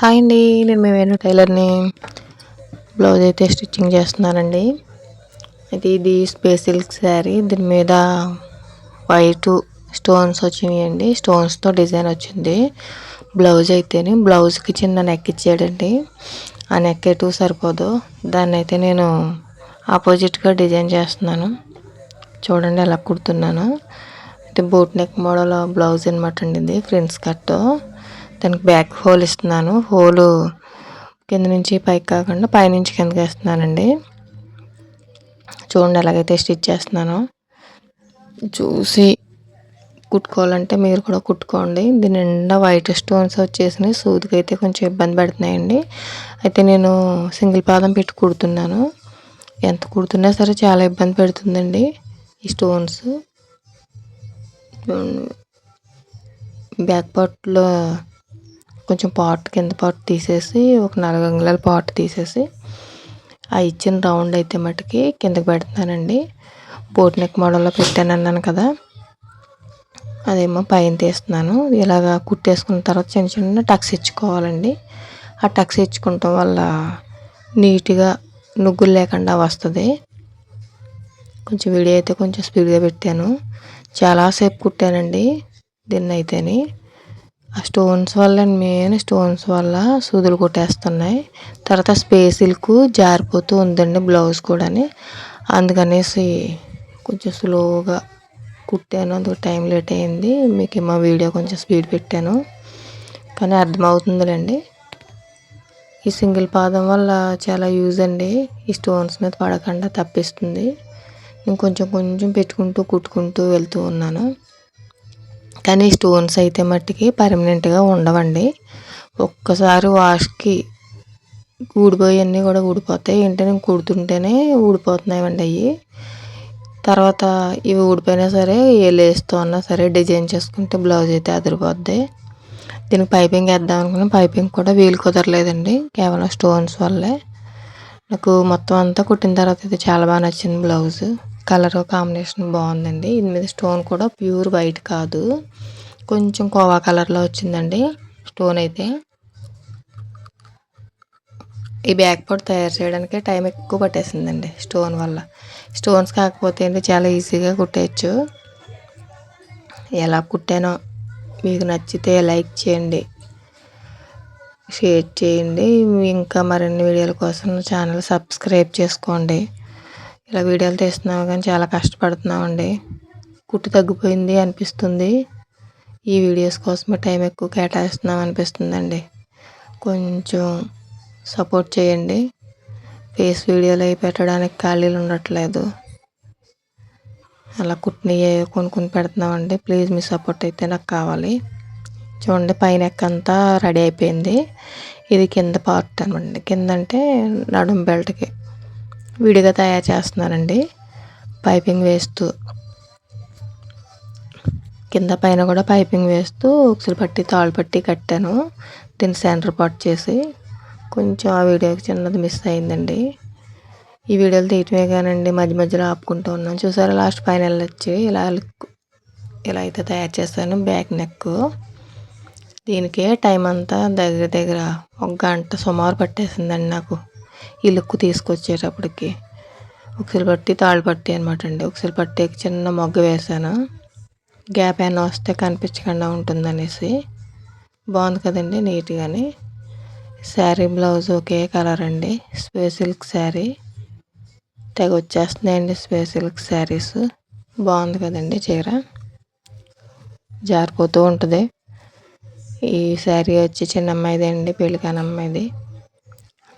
Hi అండి నేను మీ వేణు టైలర్ని. బ్లౌజ్ అయితే స్టిచ్చింగ్ చేస్తున్నానండి. అయితే ఇది స్పేస్ సిల్క్ శారీ. దీని మీద వైట్ స్టోన్స్ వచ్చినాయండి. స్టోన్స్తో డిజైన్ వచ్చింది. బ్లౌజ్ అయితేనే బ్లౌజ్కి చిన్న నెక్ ఇచ్చాడండి. ఆ నెక్ ఎటు సరిపోదు. దాన్ని అయితే నేను ఆపోజిట్గా డిజైన్ చేస్తున్నాను. చూడండి ఎలా కుడుతున్నాను. అయితే బోట్ నెక్ మోడల్ బ్లౌజ్ అనమాట అండి ఇది ఫ్రెండ్స్ కట్ దానికి బ్యాక్ హోల్ ఇస్తున్నాను. హోలు కింద నుంచి పైకి కాకుండా పైనుంచి కిందకి వేస్తున్నానండి. చూడండి ఎలాగైతే స్టిచ్ చేస్తున్నాను. చూసి కుట్టుకోవాలంటే మీరు కూడా కుట్టుకోండి. దీని నిండా వైట్ స్టోన్స్ వచ్చేసినాయి. సూదికి అయితే కొంచెం ఇబ్బంది పెడుతున్నాయండి. అయితే నేను సింగిల్ పాదం పెట్టి కుడుతున్నాను. ఎంత కుడుతున్నా సరే చాలా ఇబ్బంది పెడుతుందండి ఈ స్టోన్స్. బ్యాక్ పార్ట్లో కొంచెం పాట్ కింద పాట్ తీసేసి ఒక నాలుగు అంగుళాల పాట్ తీసేసి ఆ ఇచ్చిన రౌండ్ అయితే మటుకి కిందకి పెడుతున్నానండి. బోట్ నెక్ మోడల్లో పెట్టాను అన్నాను కదా అదేమో పైన తీస్తున్నాను. ఇలాగా కుట్టేసుకున్న తర్వాత చిన్న చిన్న టక్స్ ఇచ్చుకోవాలండి. ఆ టక్స్ ఇచ్చుకోవటం వల్ల నీట్గా నుగ్గులు లేకుండా వస్తుంది. కొంచెం వీడియో అయితే కొంచెం స్పీడ్గా పెట్టాను. చాలాసేపు కుట్టానండి దీన్ని అయితేని ఆ స్టోన్స్ వల్ల మెయిన్ స్టోన్స్ వల్ల సూదులు కొట్టేస్తున్నాయి. తర్వాత స్పేసిల్కు జారిపోతూ ఉందండి బ్లౌజ్ కూడా అందుకనేసి కొంచెం స్లోగా కుట్టాను. అందుకు టైం లేట్ అయింది. మీకు మా వీడియో కొంచెం స్పీడ్ పెట్టాను. కానీ అర్థమవుతుందిలేండి. ఈ సింగిల్ పాదం వల్ల చాలా యూజ్ అండి. ఈ స్టోన్స్ మీద పడకుండా తప్పిస్తుంది. నేను కొంచెం కొంచెం పెట్టుకుంటూ కుట్టుకుంటూ వెళ్తూ ఉన్నాను. కానీ స్టోన్స్ అయితే మట్టికి పర్మనెంట్గా ఉండవండి. ఒక్కసారి వాష్కి ఊడిపోయన్నీ కూడా ఊడిపోతాయి. ఏంటంటే కుడుతుంటేనే ఊడిపోతున్నాయండి అవి తర్వాత ఇవి ఊడిపోయినా సరే ఏ లేస్తో అన్నా సరే డిజైన్ చేసుకుంటే బ్లౌజ్ అయితే అదిరిపోద్ది. దీనికి పైపింగ్ వేద్దాం అనుకున్న పైపింగ్ కూడా వీలు కుదరలేదండి కేవలం స్టోన్స్ వల్లే. నాకు మొత్తం అంతా కుట్టిన తర్వాత అయితే చాలా బాగా నచ్చింది బ్లౌజ్. కలర్ కాంబినేషన్ బాగుందండి. ఇది మీద స్టోన్ కూడా ప్యూర్ వైట్ కాదు. కొంచెం కోవా కలర్లో వచ్చిందండి. స్టోన్ అయితే. ఈ బ్యాక్ పార్ట్ తయారు చేయడానికి టైం ఎక్కువ పట్టేసిందండి స్టోన్ వల్ల. స్టోన్స్ కాకపోతే ఏంటి చాలా ఈజీగా కుట్టేయచ్చు. ఎలా కుట్టానో మీకు నచ్చితే లైక్ చేయండి. షేర్ చేయండి. ఇంకా మరిన్ని వీడియోల కోసం ఛానల్ సబ్స్క్రైబ్ చేసుకోండి. ఇలా వీడియోలు తీస్తున్నాము కానీ చాలా కష్టపడుతున్నామండి. కుట్టు తగ్గిపోయింది అనిపిస్తుంది. ఈ వీడియోస్ కోసమే టైం ఎక్కువ కేటాయిస్తున్నాం అనిపిస్తుందండి. కొంచెం సపోర్ట్ చేయండి. ఫేస్ వీడియోలు అవి పెట్టడానికి ఖాళీలు ఉండట్లేదు. అలా కుట్టినవి కొనుక్కొని పెడుతున్నామండి. ప్లీజ్ మీ సపోర్ట్ అయితే నాకు కావాలి. చూడండి పైన ఎక్కంతా రెడీ అయిపోయింది. ఇది కింద పార్ట్ అనమాట కింద అంటే నడుం బెల్ట్కి విడిగా తయారు చేస్తున్నానండి పైపింగ్ వేస్తూ కింద పైన కూడా పైపింగ్ వేస్తూ ఉక్సులు పట్టి తాళ్ళు పట్టి కట్టాను. దీన్ని సెంటర్ పాట్ చేసి కొంచెం ఆ వీడియోకి చిన్నది మిస్ అయిందండి. ఈ వీడియోలు తీయటమే కానండి మధ్య మధ్యలో ఆపుకుంటూ ఉన్నాను. చూసారా లాస్ట్ పైన వెళ్ళొచ్చి ఇలా ఇలా అయితే తయారు చేశాను బ్యాక్ నెక్ దీనికే టైం అంతా దగ్గర దగ్గర ఒక గంట సుమారు పట్టేసిందండి నాకు ఈ లుక్ తీసుకొచ్చేటప్పటికి. ఉక్సులు పట్టి తాళ్ళు పట్టి అనమాట అండి. ఉక్సులు పట్టి చిన్న మొగ్గ వేసాను గ్యాప్ అయినా వస్తే కనిపించకుండా ఉంటుందనేసి. బాగుంది కదండి నీట్గాని. శారీ బ్లౌజ్ ఒకే కలర్ అండి. స్పే సిల్క్ శారీ. తెగ వచ్చేస్తున్నాయండి స్పే సిల్క్ శారీస్. బాగుంది కదండి చీర. జారిపోతూ ఉంటుంది. ఈ శారీ వచ్చి చిన్న అమ్మాయిది అండి పెళ్ళికాని అమ్మాయిది.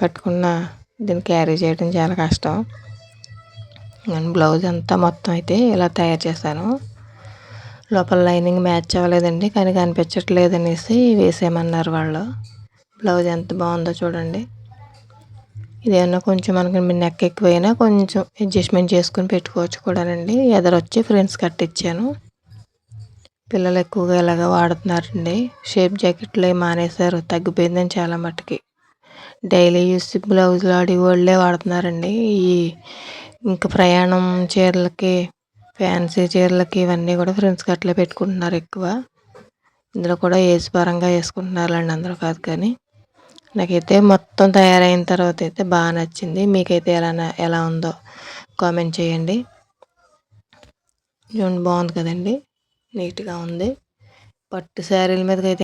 కట్టుకున్న దీన్ని క్యారీ చేయడం చాలా కష్టం. నేను బ్లౌజ్ అంతా మొత్తం అయితే ఇలా తయారు చేశాను. లోపల లైనింగ్ మ్యాచ్ అవ్వలేదండి కానీ కనిపించట్లేదు అనేసి వేసేయమన్నారు వాళ్ళు. బ్లౌజ్ ఎంత బాగుందో చూడండి. ఇదేమన్నా కొంచెం మనకి నెక్ ఎక్కువైనా కొంచెం అడ్జస్ట్మెంట్ చేసుకుని పెట్టుకోవచ్చు కూడానండి. ఎదరొచ్చి ఫ్రెండ్స్ కట్టించాను పిల్లలు ఎక్కువగా ఇలాగ వాడుతున్నారండి. షేప్ జాకెట్లు మానేశారు తగ్గిపోయిందని చాలా మట్టుకి డైలీ యూస్ బ్లౌజులు ఆడి వాళ్ళే వాడుతున్నారండి. ఈ ఇంకా ప్రయాణం చీరలకి ఫ్యాన్సీ చీరలకి ఇవన్నీ కూడా ఫ్రెండ్స్కి అట్లే పెట్టుకుంటున్నారు ఎక్కువ. ఇందులో కూడా ఏజ్ పరంగా వేసుకుంటున్నారులేండి అందరూ కాదు కానీ. నాకైతే మొత్తం తయారైన తర్వాత అయితే బాగా నచ్చింది. మీకైతే ఎలా ఎలా ఉందో కామెంట్ చేయండి. చూడండి బాగుంది కదండి. నీట్గా ఉంది. పట్టు శారీల మీదకి అయితే